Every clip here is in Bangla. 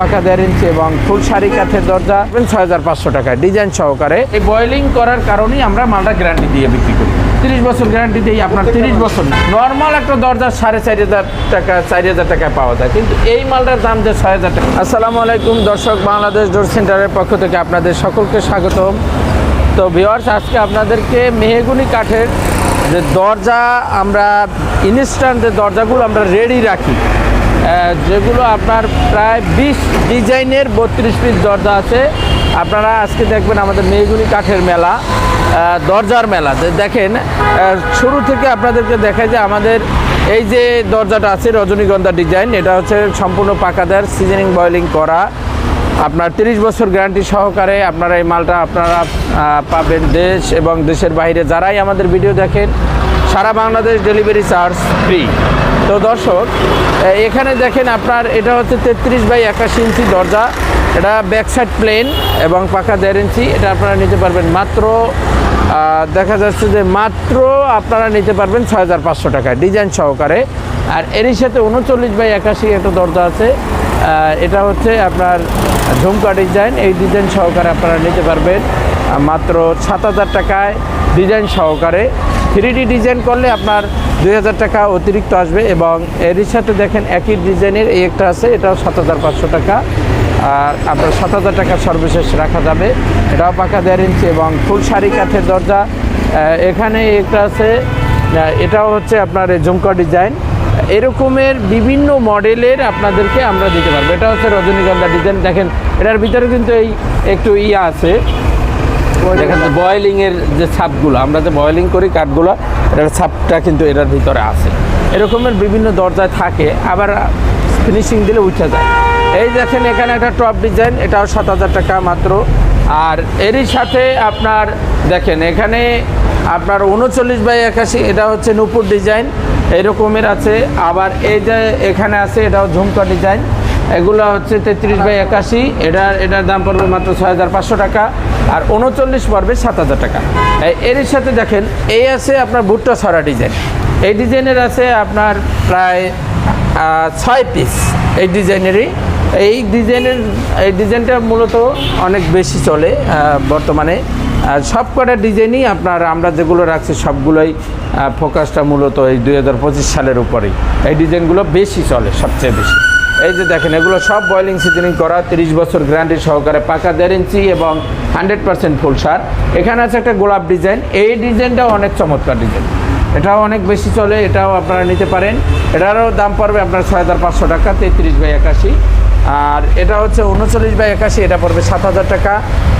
পাকা দেড় ইঞ্চি এবং ফুল শাড়ি কাঠের দরজা ছয় হাজার পাঁচশো টাকা ডিজাইন সহকারে। এই বয়েলিং করার কারণেই আমরা মালটা গ্যারান্টি দিয়ে বিক্রি করি। তিরিশ বছর গ্যারান্টি দিই আপনার তিরিশ বছর নর্মাল একটা দরজা সাড়ে চারি হাজার টাকা চারি হাজার টাকায় পাওয়া যায়। কিন্তু এই মালটার দাম যে ছয় হাজার টাকা। আসসালামু আলাইকুম দর্শক বাংলাদেশ ডোর সেন্টারের পক্ষ থেকে আপনাদের সকলকে স্বাগতম। তো ভিওয়ার্স আজকে আপনাদেরকে মেহেগুনি কাঠের যে দরজা আমরা ইনস্ট্যান্ট যে দরজাগুলো আমরা রেডি রাখি যেগুলো আপনার প্রায় বিশ ডিজাইনের বত্রিশ পিস দরজা আছে। আপনারা আজকে দেখবেন আমাদের মেহগুনি কাঠের মেলা দরজার মেলা। দেখেন শুরু থেকে আপনাদেরকে দেখায় যে আমাদের এই যে দরজাটা আছে, রজনীগন্ধা ডিজাইন, এটা হচ্ছে সম্পূর্ণ পাকাদার সিজনিং বয়েলিং করা। আপনার তিরিশ বছর গ্যারান্টি সহকারে আপনারা এই মালটা আপনারা পাবেন দেশ এবং দেশের বাইরে। যারাই আমাদের ভিডিও দেখেন, সারা বাংলাদেশ ডেলিভারি চার্জ ফ্রি। তো দর্শক এখানে দেখেন আপনার, এটা হচ্ছে তেত্রিশ বাই একাশি ইঞ্চি দরজা। এটা ব্যাক সাইড প্লেন এবং পাকা দেড় ইঞ্চি। এটা আপনারা নিতে পারবেন মাত্র দেখা যাচ্ছে যে মাত্র আপনারা নিতে পারবেন ছয় হাজার পাঁচশো টাকায় ডিজাইন সহকারে। আর এরই সাথে উনচল্লিশ বাই একাশি একটা দরজা আছে। এটা হচ্ছে আপনার ঝুমকা ডিজাইন। এই ডিজাইন সহকারে আপনারা নিতে পারবেন মাত্র সাত হাজার টাকায় ডিজাইন সহকারে। থ্রি ডিজাইন করলে আপনার দুই হাজার টাকা অতিরিক্ত আসবে এবং এরই সাথে দেখেন একই ডিজাইনের এই একটা আছে, এটাও সাত হাজার পাঁচশো টাকা। আর আপনার সাত হাজার টাকা সর্বশেষ রাখা যাবে। এটাও পাকা দেড় ইঞ্চি এবং ফুল শাড়ি কাঠের দরজা। এখানে একটা আছে এটাও হচ্ছে আপনার এই ঝুমকা ডিজাইন। এরকমের বিভিন্ন মডেলের আপনাদেরকে আমরা দিতে পারব। এটা হচ্ছে রজনীগন্ধা ডিজাইন। দেখেন, এটার ভিতরে কিন্তু এই একটু ইয়া আছে। দেখেন বয়েলিং এর যে ছাপগুলো, আমরা যে বয়েলিং করি কাঠগুলো, এটার ছাপটা কিন্তু এটার ভিতরে আছে। এরকমের বিভিন্ন দরজায় থাকে, আবার ফিনিশিং দিলে উঠে যায়। এই দেখেন এখানে একটা টপ ডিজাইন এটাও সাত হাজার টাকা মাত্র। আর এরই সাথে আপনার, দেখেন এখানে আপনার উনচল্লিশ বাই একাশি, এটা হচ্ছে নুপুর ডিজাইন এরকমের আছে। আবার এই যে এখানে আছে, এটাও ঝুমকা ডিজাইন এগুলো হচ্ছে তেত্রিশ বাই একাশি। এটার এটার দাম পড়বে মাত্র ছয় হাজার পাঁচশো টাকা। আর উনচল্লিশ পড়বে সাত হাজার টাকা। এর সাথে দেখেন, এই আছে আপনার ভুট্টা ছড়া ডিজাইন। এই ডিজাইনের আছে আপনার প্রায় ছয় পিস এই ডিজাইনেরই। এই ডিজাইনের, এই ডিজাইনটা মূলত অনেক বেশি চলে বর্তমানে। সব কটা ডিজাইনই আপনার, আমরা যেগুলো রাখছি সবগুলোই ফোকাসটা মূলত এই দুই হাজার পঁচিশ সালের উপরেই। এই ডিজাইনগুলো বেশি চলে, সবচেয়ে বেশি। এই যে দেখেন, এগুলো সব বয়েলিং সিজনিং করা, তিরিশ বছর গ্যারান্টি সহকারে পাকা দেড় এবং হান্ড্রেড পার্সেন্ট ফুল সার। এখানে আছে একটা গোলাপ ডিজাইন এই ডিজাইনটাও অনেক চমৎকার ডিজাইন এটাও অনেক বেশি চলে, এটাও আপনারা নিতে পারেন। এটারও দাম পড়বে আপনার ছয় হাজার পাঁচশো টাকা, তেত্রিশ বাই একাশি। আর এটা হচ্ছে উনচল্লিশ বাই একাশি, এটা পড়বে সাত হাজার টাকা।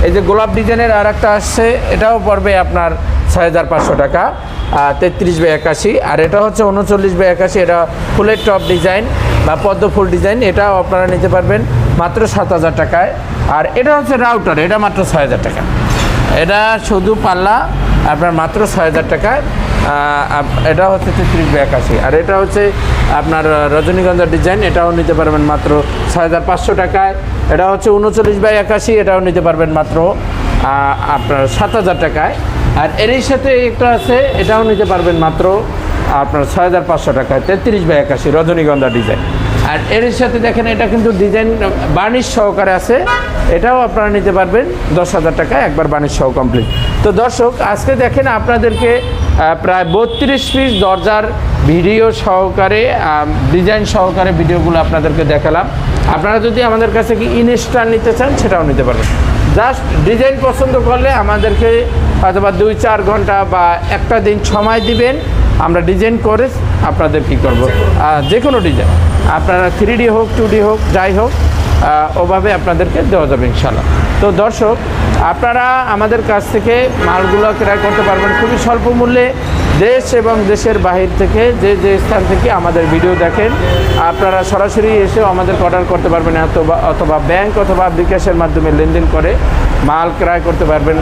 এই যে গোলাপ ডিজাইনের আর একটা আসছে, এটাও পড়বে আপনার ছয় হাজার পাঁচশো টাকা তেত্রিশ বাই একাশি। আর এটা হচ্ছে উনচল্লিশ বাই একাশি এটা ফুলের টপ ডিজাইন বা পদ্ম ফুল ডিজাইন এটাও আপনারা নিতে পারবেন মাত্র সাত হাজার টাকায়। আর এটা হচ্ছে রাউটার এটা মাত্র ছয় হাজার টাকা। এটা শুধু পাল্লা আপনার মাত্র ছয় হাজার টাকায়। এটা হচ্ছে তেত্রিশ একাশি। আর এটা হচ্ছে আপনার আহ, রজনীগন্ধা ডিজাইন এটাও নিতে পারবেন মাত্র ছয় হাজার পাঁচশো টাকায়। এটা হচ্ছে উনচল্লিশ বাই একাশি এটাও নিতে পারবেন মাত্র আপনার সাত হাজার টাকায়। আর এরই সাথে একটা আছে, এটাও নিতে পারবেন মাত্র আপনার ছয় হাজার পাঁচশো টাকায়। তেত্রিশ বাই একাশি, রজনীগন্ধা ডিজাইন। আর এর সাথে দেখেন, এটা কিন্তু ডিজাইন বার্নিশ সহকারে আছে। এটাও আপনারা নিতে পারবেন দশ হাজার টাকা একবার বার্নিশ সহ কমপ্লিট। তো দর্শক, আজকে দেখেন আপনাদেরকে প্রায় বত্রিশ পিস দরজার ভিডিও সহকারে ডিজাইন সহকারে ভিডিওগুলো আপনাদেরকে দেখালাম। আপনারা যদি আমাদের কাছে কি ইনস্টার নিতে চান, সেটাও নিতে পারবেন। জাস্ট ডিজাইন পছন্দ করলে আমাদেরকে হয়তো বা দুই, চার ঘণ্টা বা একটা দিন সময় দিবেন। আমরা ডিজাইন করে আপনাদের কী করব? যে কোনো ডিজাইন আপনারা থ্রি ডি হোক টু ডি হোক, যাই হোক ওভাবে আপনাদেরকে দেওয়া যাবে ইনশাল্লাহ তো দর্শক, আপনারা আমাদের কাছ থেকে মালগুলো ক্রয় করতে পারবেন খুবই স্বল্প মূল্যে। দেশ এবং দেশের বাহির থেকে যে যে স্থান থেকে আমাদের ভিডিও দেখেন, আপনারা সরাসরি এসেও আমাদের অর্ডার করতে পারবেন, অথবা অথবা ব্যাংক অথবা বিকাশের মাধ্যমে লেনদেন করে। মাল ক্রয় করতে পারবেন।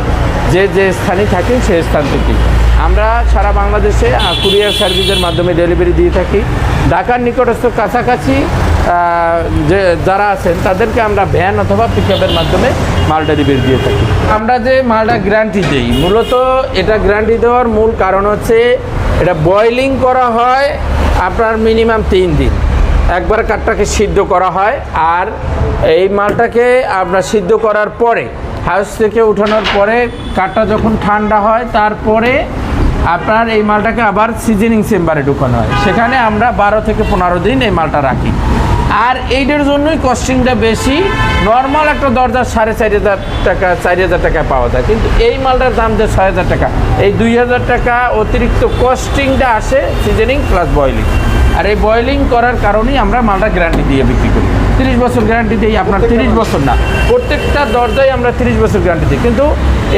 যে যে স্থানে থাকেন সেই স্থান থেকে আমরা সারা বাংলাদেশে কুরিয়ার সার্ভিসের মাধ্যমে ডেলিভারি দিয়ে থাকি। ঢাকার নিকটস্থ কাছাকাছি যে, যারা আছেন, তাদেরকে আমরা ভ্যান অথবা পিক মাধ্যমে মাল ডেলিভারি দিয়ে থাকি। আমরা যে মালটা গ্যারান্টি দিই, মূলত এটা গ্যারান্টি দেওয়ার মূল কারণ হচ্ছে, এটা বয়লিং করা হয় আপনার মিনিমাম তিন দিন। একবার কাঠটাকে সিদ্ধ করা হয়, আর এই মালটাকে আপনার সিদ্ধ করার পরে হাউস থেকে উঠানোর পরে কাঠটা যখন ঠান্ডা হয়, তারপরে আপনার এই মালটাকে আবার সিজনিং চেম্বারে ঢুকানো হয়। সেখানে আমরা বারো থেকে পনেরো দিন এই মালটা রাখি। আর এইটার জন্যই কস্টিংটা বেশি। নর্মাল একটা দরজা সাড়ে চারি হাজার টাকা, চারি হাজার টাকায় পাওয়া যায়। কিন্তু এই মালটার দাম যে ছয় হাজার টাকা, এই দুই হাজার টাকা অতিরিক্ত কস্টিংটা আসে সিজনিং প্লাস বয়লিং আর এই বয়লিং করার কারণেই আমরা মালটা গ্যারান্টি দিয়ে বিক্রি করি। তিরিশ বছর গ্যারান্টি দিই, আপনার তিরিশ বছর না। প্রত্যেকটা দরজায় আমরা তিরিশ বছর গ্যারান্টি দিই। কিন্তু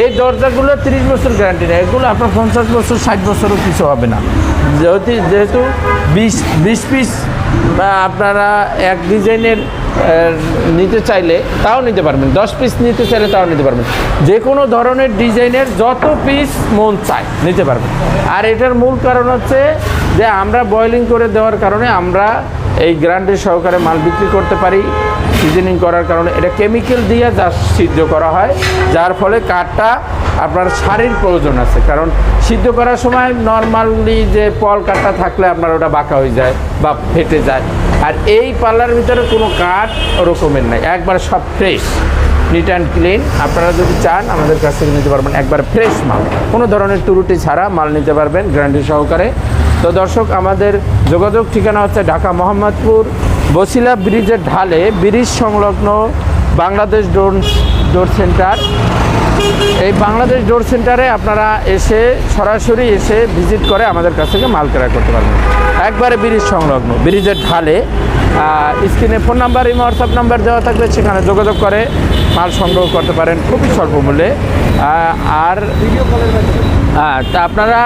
এই দরজাগুলো তিরিশ বছর গ্যারান্টি নেই এগুলো আপনার পঞ্চাশ বছর, ষাট বছরও কিছু হবে না। যেহেতু যেহেতু বিশ বিশ পিস আপনারা এক ডিজাইনের নিতে চাইলে তাও নিতে পারবেন। দশ পিস নিতে চাইলে তাও নিতে পারবেন। যে কোনো ধরনের ডিজাইনের যত পিস মন চায় নিতে পারবেন। আর এটার মূল কারণ হচ্ছে যে আমরা বয়লিং করে দেওয়ার কারণে আমরা এই গ্রান্ডের সহকারে মাল বিক্রি করতে পারি সিজনিং করার কারণে। এটা কেমিক্যাল দিয়ে যা সিদ্ধ করা হয়, যার ফলে কাঠটা আপনার শাড়ির প্রয়োজন আছে। কারণ সিদ্ধ করার সময় নর্মালি যে পল কাঠটা থাকলে আপনার ওটা বাঁকা হয়ে যায় বা ফেটে যায়। আর এই পাল্লার ভিতরে কোনো কাঠ ওরকমের নাই। একবার সব ফ্রেশ নিট অ্যান্ড ক্লিন আপনারা যদি চান, আমাদের কাছ থেকে নিতে পারবেন একবার ফ্রেশ মাল। কোনো ধরনের ত্রুটি ছাড়া মাল নিতে পারবেন গ্যারান্টি সহকারে। তো দর্শক, আমাদের যোগাযোগ ঠিকানা হচ্ছে ঢাকা মোহাম্মদপুর, বসিলা ব্রিজের ঢালে ব্রিজ সংলগ্ন বাংলাদেশ ডোর ডোর সেন্টার। এই বাংলাদেশ ডোর সেন্টারে আপনারা এসে সরাসরি এসে ভিজিট করে আমাদের কাছ থেকে মাল ক্রয় করতে পারবেন। একবারে ব্রিজ সংলগ্ন, ব্রিজের ঢালে। স্ক্রিনে ফোন নাম্বার এবং হোয়াটসঅ্যাপ নাম্বার দেওয়া থাকবে, সেখানে যোগাযোগ করে মাল সংগ্রহ করতে পারেন খুবই স্বল্প মূল্যে। আর তা আপনারা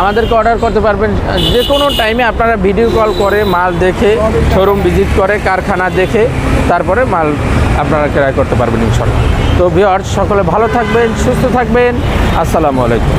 আমাদেরকে অর্ডার করতে পারবেন, যে কোনো টাইমে আপনারা ভিডিও কল করে, মাল দেখে শোরুম ভিজিট করে, কারখানা দেখে, তারপরে মাল আপনারা ক্রয় করতে পারবেন ইনশাল্লাহ তো ভিওর সকলে ভালো থাকবেন, সুস্থ থাকবেন। আসসালামু আলাইকুম।